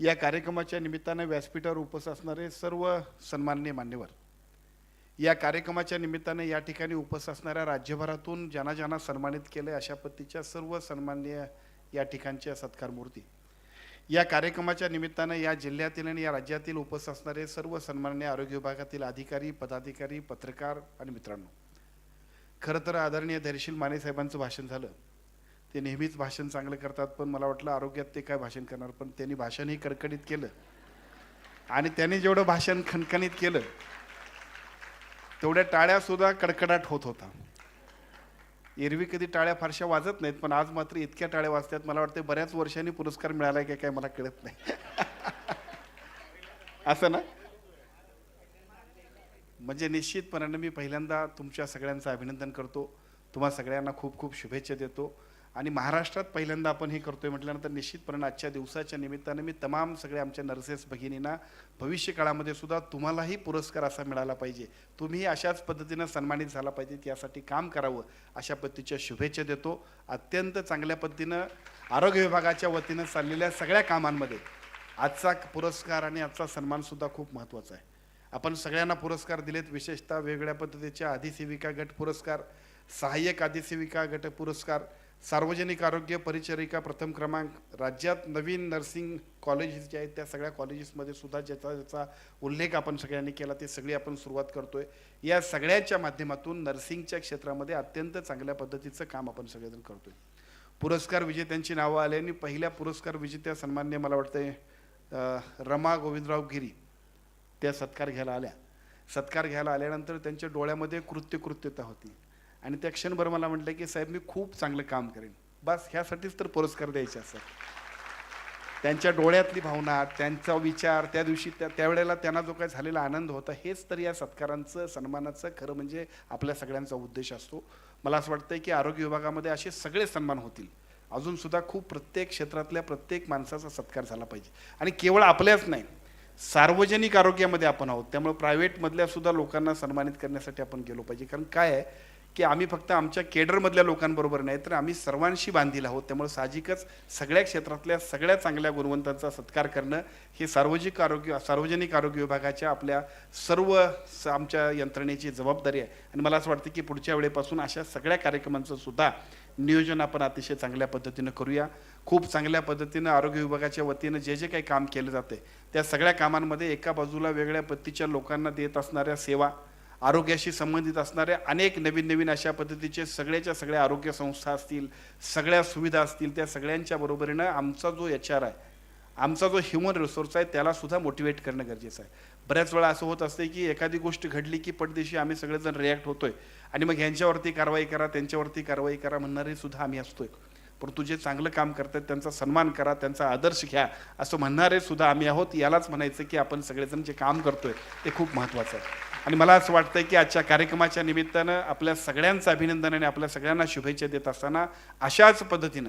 या कार्यक्रमाच्या निमित्तानं व्यासपीठावर उपस्थित असणारे सर्व सन्माननीय मान्यवर या कार्यक्रमाच्या निमित्ताने या ठिकाणी उपस्थित असणाऱ्या राज्यभरातून ज्यांना ज्यांना सन्मानित केले अशा पद्धतीच्या सर्व सन्माननीय या ठिकाणच्या सत्कार मूर्ती. या कार्यक्रमाच्या निमित्तानं या जिल्ह्यातील आणि या राज्यातील उपस्थित असणारे सर्व सन्माननीय आरोग्य विभागातील अधिकारी पदाधिकारी पत्रकार आणि मित्रांनो खरं तर आदरणीय धैर्यशील माने साहेबांचं भाषण झालं. ते नेहमीच भाषण चांगलं करतात पण मला वाटलं आरोग्यात ते काय भाषण करणार पण त्यांनी भाषणही कडकडीत केलं. आणि त्यांनी जेवढं भाषण खणखणीत केलं तेवढ्या टाळ्या सुद्धा कडकडाट होत होता. एरवी कधी टाळ्या फारशा वाजत नाहीत पण आज मात्र इतक्या टाळ्या वाजतात मला वाटतं बऱ्याच वर्षांनी पुरस्कार मिळाला की काय मला कळत नाही. असं ना? म्हणजे निश्चितपणाने मी पहिल्यांदा तुमच्या सगळ्यांचं अभिनंदन करतो. तुम्हा सगळ्यांना खूप खूप शुभेच्छा देतो. आणि महाराष्ट्रात पहिल्यांदा आपण हे करतोय म्हटल्यानंतर निश्चितपणे आजच्या दिवसाच्या निमित्ताने मी तमाम सगळ्या आमच्या नर्सेस भगिनींना भविष्य काळामध्ये सुद्धा तुम्हालाही पुरस्कार असा मिळाला पाहिजे. तुम्ही अशाच पद्धतीनं सन्मानित झाला पाहिजे यासाठी काम करावं अशा पद्धतीच्या शुभेच्छा देतो. अत्यंत चांगल्या पद्धतीनं आरोग्य विभागाच्या वतीनं चाललेल्या सगळ्या कामांमध्ये आजचा पुरस्कार आणि आजचा सन्मानसुद्धा खूप महत्त्वाचा आहे. आपण सगळ्यांना पुरस्कार दिलेत विशेषतः वेगळ्या पद्धतीच्या अधिसेविका गट पुरस्कार सहाय्यक अधिसेविका गट पुरस्कार सार्वजनिक आरोग्य परिचरिका प्रथम क्रमांक राज्यात नवीन नर्सिंग कॉलेजेस जे आहेत त्या सगळ्या कॉलेजेसमध्ये सुद्धा ज्याचा ज्याचा उल्लेख आपण सगळ्यांनी केला ते सगळी आपण सुरुवात करतोय. या सगळ्याच्या माध्यमातून नर्सिंगच्या क्षेत्रामध्ये अत्यंत चांगल्या पद्धतीचं काम आपण सगळेजण करतोय. पुरस्कार विजेत्यांची नावं आली आणि पहिल्या पुरस्कार विजेत्या सन्मान्य मला वाटतंय रमा गोविंदराव गिरी त्या सत्कार घ्यायला आल्या. सत्कार घ्यायला आल्यानंतर त्यांच्या डोळ्यामध्ये कृत्यकृत्यता होती. आणि त्या क्षणभर मला म्हटलं की साहेब मी खूप चांगलं काम करेन. बस ह्यासाठीच तर पुरस्कार द्यायचे असतात. त्यांच्या डोळ्यातली भावना त्यांचा विचार त्या दिवशी त्या त्यावेळेला त्यांना जो काही झालेला आनंद होता हेच तर या सत्कारांचं सन्मानाचं खरं म्हणजे आपल्या सगळ्यांचा उद्देश असतो. मला असं वाटतं की आरोग्य विभागामध्ये असे सगळे सन्मान होतील. अजून सुद्धा खूप प्रत्येक क्षेत्रातल्या प्रत्येक माणसाचा सत्कार झाला पाहिजे. आणि केवळ आपल्याच नाही सार्वजनिक आरोग्यामध्ये आपण आहोत. त्यामुळे प्रायव्हेटमधल्या सुद्धा लोकांना सन्मानित करण्यासाठी आपण गेलो पाहिजे. कारण काय आहे? की आम्ही फक्त आमच्या केडरमधल्या लोकांबरोबर नाही तर आम्ही सर्वांशी बांधील आहोत. त्यामुळे साहजिकच सगळ्या क्षेत्रातल्या सगळ्या चांगल्या गुणवंतांचा सत्कार करणं हे सार्वजनिक आरोग्य सार्वजनिक आरोग्य विभागाच्या आपल्या सर्व स- आमच्या यंत्रणेची जबाबदारी आहे. आणि मला असं वाटतं की पुढच्या वेळेपासून अशा सगळ्या कार्यक्रमांचं सुद्धा नियोजन आपण अतिशय चांगल्या पद्धतीनं करूया. खूप चांगल्या पद्धतीनं आरोग्य विभागाच्या वतीनं जे जे काही काम केलं जाते त्या सगळ्या कामांमध्ये एका बाजूला वेगळ्या पद्धतीच्या लोकांना देत असणाऱ्या सेवा आरोग्याशी संबंधित असणाऱ्या अनेक नवीन नवीन अशा पद्धतीचे सगळ्याच्या सगळ्या आरोग्य संस्था असतील सगळ्या सुविधा असतील त्या सगळ्यांच्या बरोबरीनं आमचा जो एच आर आहे आमचा जो ह्युमन रिसोर्स आहे त्याला सुद्धा मोटिवेट करणं गरजेचं आहे. बऱ्याच वेळा असं होत असते की एखादी गोष्ट घडली की पटदिशी आम्ही सगळेजण रिॲक्ट होतोय आणि मग ह्यांच्यावरती कारवाई करा त्यांच्यावरती कारवाई करा म्हणणारे सुद्धा आम्ही असतोय. परंतु जे चांगलं काम करतात त्यांचा सन्मान करा त्यांचा आदर्श घ्या असं म्हणणारे सुद्धा आम्ही आहोत. यालाच म्हणायचं की आपण सगळेजण जे काम करतोय ते खूप महत्त्वाचं आहे. आणि मला असं वाटतं की आजच्या कार्यक्रमाच्या निमित्तानं आपल्या सगळ्यांचं अभिनंदन आणि आपल्या सगळ्यांना शुभेच्छा देत असताना अशाच पद्धतीनं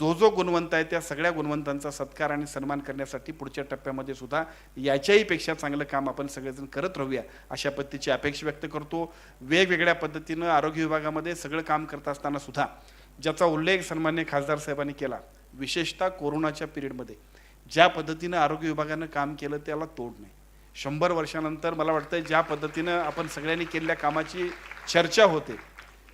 जो जो गुणवंत आहे त्या सगळ्या गुणवंतांचा सत्कार आणि सन्मान करण्यासाठी पुढच्या टप्प्यामध्ये सुद्धा याच्याही पेक्षा चांगलं काम आपण सगळेजण करत राहूया अशा पद्धतीची अपेक्षा व्यक्त करतो. वेगवेगळ्या पद्धतीनं आरोग्य विभागामध्ये सगळं काम करत असताना सुद्धा ज्याचा उल्लेख सन्मान्य खासदार साहेबांनी केला विशेषतः कोरोनाच्या पिरियडमध्ये ज्या पद्धतीनं आरोग्य विभागानं काम केलं त्याला तोड नाही. शंभर वर्षानंतर मला वाटतं ज्या पद्धतीनं आपण सगळ्यांनी केलेल्या कामाची चर्चा होते.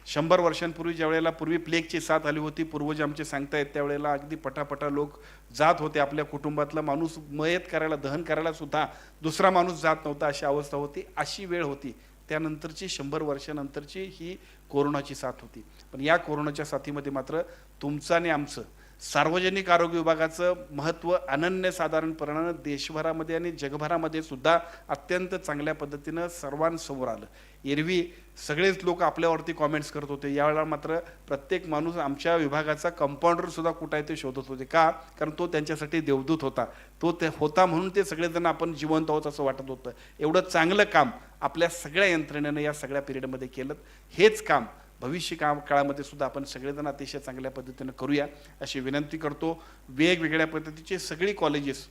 शंभर वर्षांपूर्वी ज्या वेळेला पूर्वी प्लेगची साथ आली होती पूर्वज आमचे सांगतायत त्यावेळेला अगदी पटापटा लोक जात होते आपल्या कुटुंबातला. माणूस मयत करायला दहन करायला सुद्धा दुसरा माणूस जात नव्हता अशी अवस्था होती अशी वेळ होती. त्यानंतरची शंभर वर्षानंतरची ही कोरोनाची साथ होती. पण या कोरोनाच्या साथीमध्ये मात्र तुमचं आणि आमचं सार्वजनिक आरोग्य विभागाचं महत्त्व अनन्यसाधारणपणानं देशभरामध्ये आणि जगभरामध्ये सुद्धा अत्यंत चांगल्या पद्धतीनं सर्वांसमोर आलं. एरवी सगळेच लोक आपल्यावरती कॉमेंट्स करत होते. यावेळेला मात्र प्रत्येक माणूस आमच्या विभागाचा कंपाऊंडरसुद्धा कुठं आहे ते शोधत होते का? कारण तो त्यांच्यासाठी देवदूत होता. तो ते होता म्हणून ते सगळेजण आपण जिवंत आहोत असं वाटत होतं. एवढं चांगलं काम आपल्या सगळ्या यंत्रणेनं या सगळ्या पिरियडमध्ये केलं. हेच काम भविष्य काम काळामध्ये सुद्धा आपण सगळेजण अतिशय चांगल्या पद्धतीनं करूया अशी विनंती करतो. वेगवेगळ्या पद्धतीचे सगळी कॉलेजेस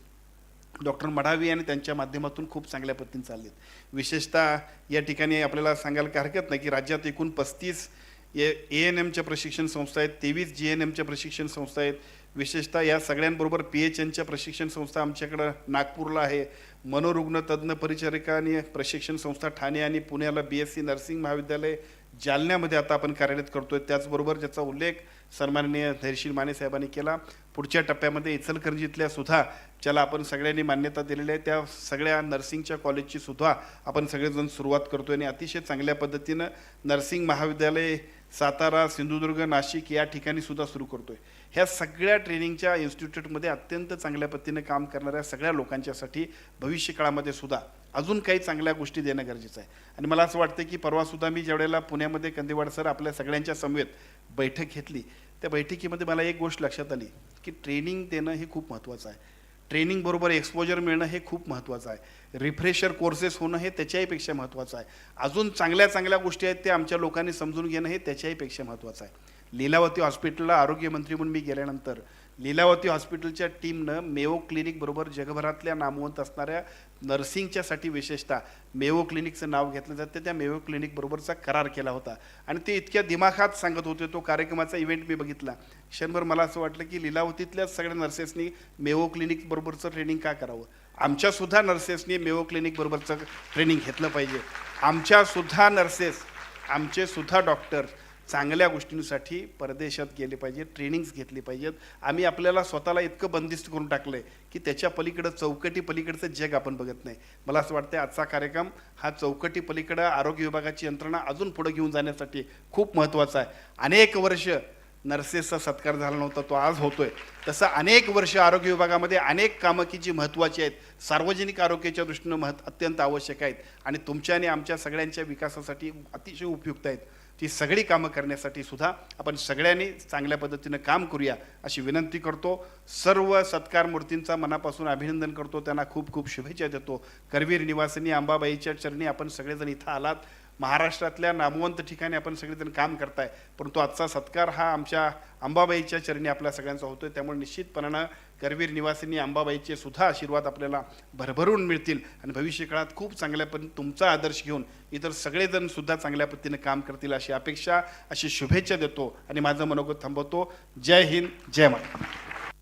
डॉक्टर मढावी आणि त्यांच्या माध्यमातून खूप चांगल्या पद्धतीने चाललेत. विशेषतः या ठिकाणी आपल्याला सांगायला काय हरकत नाही की राज्यात एकूण पस्तीस ए एन एमच्या प्रशिक्षण संस्था आहेत तेवीस जी एन एमच्या प्रशिक्षण संस्था आहेत. विशेषतः या सगळ्यांबरोबर पी एच एनच्या प्रशिक्षण संस्था आमच्याकडं नागपूरला आहे. मनोरुग्ण तज्ज्ञ परिचारिका आणि प्रशिक्षण संस्था ठाणे आणि पुण्याला बी एस सी नर्सिंग महाविद्यालय जालन्यामध्ये आता आपण कार्यरत करतोय. त्याचबरोबर ज्याचा उल्लेख सन्माननीय धैर्यशील माने साहेबांनी केला. पुढच्या टप्प्यामध्ये इचलकरंजीतल्या सुद्धा ज्याला आपण सगळ्यांनी मान्यता दिलेली आहे त्या सगळ्या नर्सिंगच्या कॉलेजची सुद्धा आपण सगळेजण सुरुवात करतोय. आणि अतिशय चांगल्या पद्धतीनं नर्सिंग महाविद्यालय सातारा सिंधुदुर्ग नाशिक या ठिकाणी सुद्धा सुरू करतोय. ह्या सगळ्या ट्रेनिंगच्या इन्स्टिट्यूटमध्ये अत्यंत चांगल्या पद्धतीने काम करणाऱ्या सगळ्या लोकांच्यासाठी भविष्य काळामध्ये सुद्धा अजून काही चांगल्या गोष्टी देणं गरजेचं आहे. आणि मला असं वाटतं की परवासुद्धा मी ज्यावेळेला पुण्यामध्ये कंदिवाड सर आपल्या सगळ्यांच्या समवेत बैठक घेतली त्या बैठकीमध्ये मला एक गोष्ट लक्षात आली की ट्रेनिंग देणं हे खूप महत्त्वाचं आहे. ट्रेनिंगबरोबर एक्सपोजर मिळणं हे खूप महत्त्वाचं आहे. रिफ्रेशर कोर्सेस होणं हे त्याच्याहीपेक्षा महत्त्वाचं आहे. अजून चांगल्या चांगल्या गोष्टी आहेत त्या आमच्या लोकांनी समजून घेणं हे त्याच्याहीपेक्षा महत्त्वाचं आहे. लीलावती हॉस्पिटलला आरोग्यमंत्री म्हणून मी गेल्यानंतर लीलावती हॉस्पिटलच्या टीमनं मेओ क्लिनिक बरोबर जगभरातल्या नामवंत असणाऱ्या नर्सिंगच्यासाठी विशेषतः मेओ क्लिनिकचं नाव घेतलं जातं. त्या मेओ क्लिनिक बरोबरचा करार केला होता. आणि ते इतक्या दिमाखात सांगत होते तो कार्यक्रमाचा इव्हेंट मी बघितला. क्षणभर मला असं वाटलं की लीलावतीतल्या सगळ्या नर्सेसनी मेओ क्लिनिक बरोबरचं ट्रेनिंग का करावं? आमच्यासुद्धा नर्सेसनी मेओ क्लिनिक बरोबरचं ट्रेनिंग घेतलं पाहिजे. आमच्यासुद्धा नर्सेस आमचे सुद्धा चांगल्या गोष्टींसाठी परदेशात गेले पाहिजे ट्रेनिंग्स घेतली पाहिजेत. आम्ही आपल्याला स्वतःला इतकं बंदिस्त करून टाकलं आहे की त्याच्या पलीकडं चौकटी पलीकडचं जग आपण बघत नाही. मला असं वाटतं आजचा कार्यक्रम हा चौकटी पलीकडं आरोग्य विभागाची यंत्रणा अजून पुढं घेऊन जाण्यासाठी खूप महत्त्वाचा आहे. अनेक वर्ष नर्सेसचा सत्कार झाला नव्हता तो आज होतोय. तसं अनेक वर्ष आरोग्य विभागामध्ये अनेक कामं की जी महत्त्वाची आहेत सार्वजनिक आरोग्याच्या दृष्टीनं महत् अत्यंत आवश्यक आहेत आणि तुमच्या आणि आमच्या सगळ्यांच्या विकासासाठी अतिशय उपयुक्त आहेत. ती सगळी कामं करण्यासाठी सुद्धा आपण सगळ्यांनी चांगल्या पद्धतीनं काम करूया अशी विनंती करतो. सर्व सत्कार मूर्तींचा मनापासून अभिनंदन करतो. त्यांना खूप खूप शुभेच्छा देतो. करवीर निवासिनी अंबाबाईच्या चरणी आपण सगळेजण इथं आलात. महाराष्ट्रातल्या नामवंत ठिकाणी आपण सगळेजण काम करताय. परंतु आजचा सत्कार हा आमच्या अंबाबाईच्या चरणी आपल्या सगळ्यांचा होतोय. त्यामुळे निश्चितपणानं करवीर निवासिनी अंबाबाईचे सुद्धा आशीर्वाद आपल्याला भरभरून मिळतील. आणि भविष्य काळात खूप चांगल्या पण तुमचा आदर्श घेऊन इतर सगळेजण सुद्धा चांगल्या पद्धतीने काम करतील अशी अपेक्षा अशी शुभेच्छा देतो. आणि माझं मनोगत थांबवतो. जय हिंद जय महाराष्ट्र.